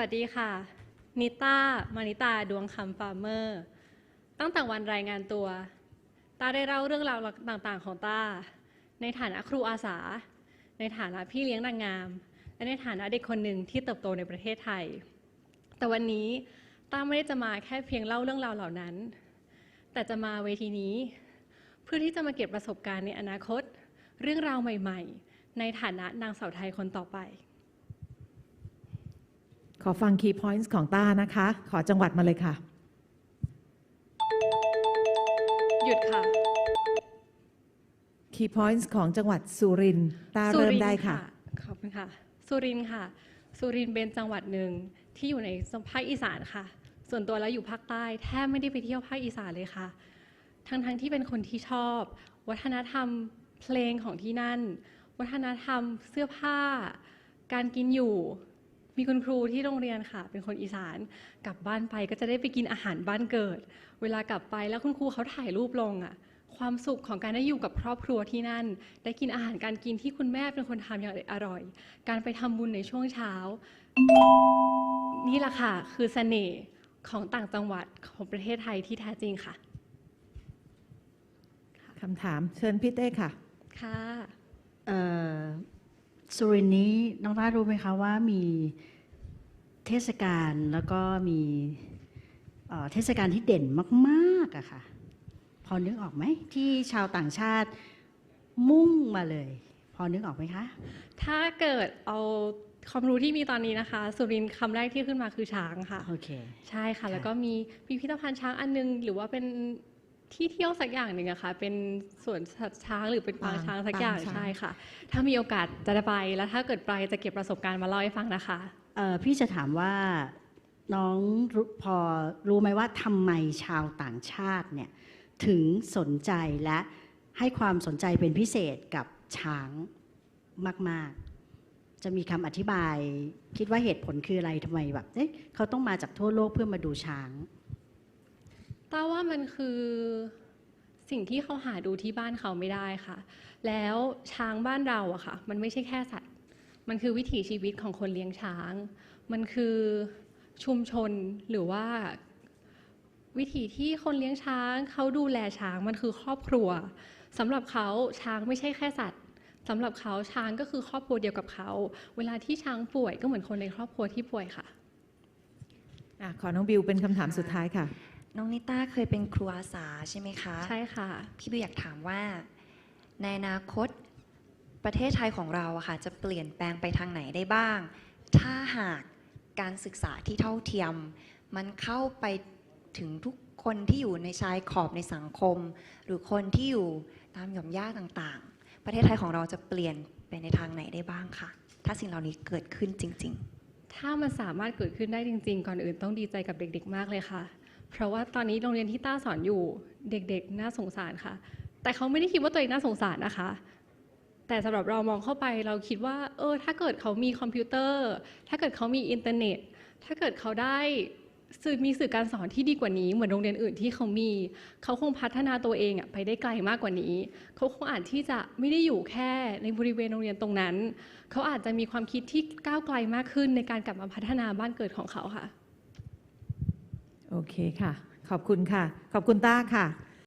วัสดีค่ะ นิต้า มานิตา ดวงคำฟาร์เมอร์ ตั้งแต่วันรายงานตัว ตาได้เล่าเรื่องราวต่างๆ ของตา ในฐานะครูอาสา ในฐานะพี่เลี้ยงนางงาม และในฐานะเด็กคนหนึ่งที่เติบโตในประเทศไทย แต่วันนี้ตาไม่ได้จะมาแค่เพียงเล่าเรื่องราวเหล่านั้น แต่จะมาเวทีนี้ เพื่อที่จะมาเก็บประสบการณ์ในอนาคต เรื่องราวใหม่ ๆ ในฐานะนางสาวไทยคนต่อไป ขอฟัง key points ของต้านะคะ ขอจังหวัดมาเลยค่ะ หยุดค่ะ key points ของจังหวัดสุรินทร์ต้าสุเริ่มรินทได้ร์ค่ะ ขอบคุณค่ะ สุรินทร์ค่ะ สุรินทร์เป็นจังหวัดหนึ่งที่อยู่ในภาคอีสานค่ะ ส่วนตัวแล้วอยู่ภาคใต้แทบไม่ได้ไปเที่ยวภาคอีสานเลยค่ะ ทั้งๆที่เป็นคนที่ชอบ วัฒนธรรมเพลงของที่นั่น วัฒนธรรมเสื้อผ้า การกินอยู่ มีคุณครูที่โรงเรียนค่ะ เป็นคนอีสานกลับบ้านไปก็จะได้ไปกินอาหารบ้านเกิด เวลากลับไปแล้วคุณครูเขาถ่ายรูปลงอะความสุขของการได้อยู่กับครอบครัวที่นั่น ได้กินอาหารการกินที่คุณแม่เป็นคนทำอย่างอร่อย การไปทำบุญในช่วงเช้า นี่แหละค่ะ คือเสน่ห์ของต่างจังหวัดของประเทศไทยที่แท้จริงค่ะคำถามเชิญพี่เต้ค่ะ ค่ะเอ่อ สุรินทร์นี้น้องต้ารู้ไหมคะว่ามีเทศกาลแล้วก็มีเอ่อเทศกาลที่เด่นมากๆอะค่ะ พอนึกออกไหมที่ชาวต่างชาติมุ่งมาเลย พอนึกออกไหมคะ ถ้าเกิดเอาความรู้ที่มีตอนนี้นะคะ สุรินทร์คำแรกที่ขึ้นมาคือช้างค่ะ โอเค ใช่ค่ะค่ะแล้วก็มีพิพิธภัณฑ์ช้างอันนึง หรือว่าเป็น ที่เที่ยวสักอย่างหนึ่งอะค่ะเป็นสวนสัตว์ช้างหรือเป็นปางปางช้างสักอย่างปางช้าง ใช่ค่ะ ถ้ามีโอกาสจะได้ไปแล้วถ้าเกิดไปจะเก็บประสบการณ์มาเล่าให้ฟังนะคะ เอ่อพี่จะถามว่าน้องรู้พอรู้ไหมว่าทำไมชาวต่างชาติเนี่ยถึงสนใจและให้ความสนใจเป็นพิเศษกับช้างมาก ๆ จะมีคำอธิบาย คิดว่าเหตุผลคืออะไรทำไมแบบเอ๊ะเขาต้องมาจากทั่วโลกเพื่อมาดูช้าง ต้าว่ามันคือสิ่งที่เขาหาดูที่บ้านเขาไม่ได้ค่ะ แล้วช้างบ้านเราอะค่ะ มันไม่ใช่แค่สัตว์ มันคือวิถีชีวิตของคนเลี้ยงช้าง มันคือชุมชนหรือว่า วิถีที่คนเลี้ยงช้างเขาดูแลช้างมันคือครอบครัวสำหรับเขาช้างไม่ใช่แค่สัตว์สำหรับเขาช้างก็คือครอบครัวเดียวกับเขา เวลาที่ช้างป่วยก็เหมือนคนในครอบครัวที่ป่วยค่ะอะขอน้องบิวเป็นคำถามสุดท้ายค่ะ น้องนิต้าเคยเป็นครูอาสาใช่ไหมคะ ใช่ค่ะ พี่บิวอยากถามว่า ในอนาคตประเทศไทยของเราอะค่ะ จะเปลี่ยนแปลงไปทางไหนได้บ้าง ถ้าหากการศึกษาที่เท่าเทียม มันเข้าไปถึงทุกคนที่อยู่ในชายขอบในสังคม หรือคนที่อยู่ตามหย่อมย่าต่างๆ ประเทศไทยของเราจะเปลี่ยนไปในทางไหนได้บ้างคะถ้าสิ่งเหล่านี้เกิดขึ้นจริง ๆ ถ้ามันสามารถเกิดขึ้นได้จริง ๆ ก่อนอื่นต้องดีใจกับเด็ก ๆ มากเลยค่ะ เพราะว่าตอนนี้โรงเรียนที่ต้าสอนอยู่เด็กๆ น่าสงสารค่ะ แต่เขาไม่ได้คิดว่าตัวเองน่าสงสารนะคะ แต่สำหรับเรามองเข้าไปเราคิดว่า เออ ถ้าเกิดเขามีคอมพิวเตอร์ ถ้าเกิดเขามีอินเทอร์เน็ต ถ้าเกิดเขาได้สื่อมีสื่อการสอนที่ดีกว่านี้ เหมือนโรงเรียนอื่นที่เขามี เขาคงพัฒนาตัวเองอะไปได้ไกลมากกว่านี้ เขาคงอาจที่จะไม่ได้อยู่แค่ในบริเวณโรงเรียนตรงนั้น เขาอาจจะมีความคิดที่ก้าวไกลมากขึ้นในการกลับมาพัฒนาบ้านเกิดของเขาค่ะ โอเคค่ะ ขอบคุณค่ะ ขอบคุณต้าค่ะ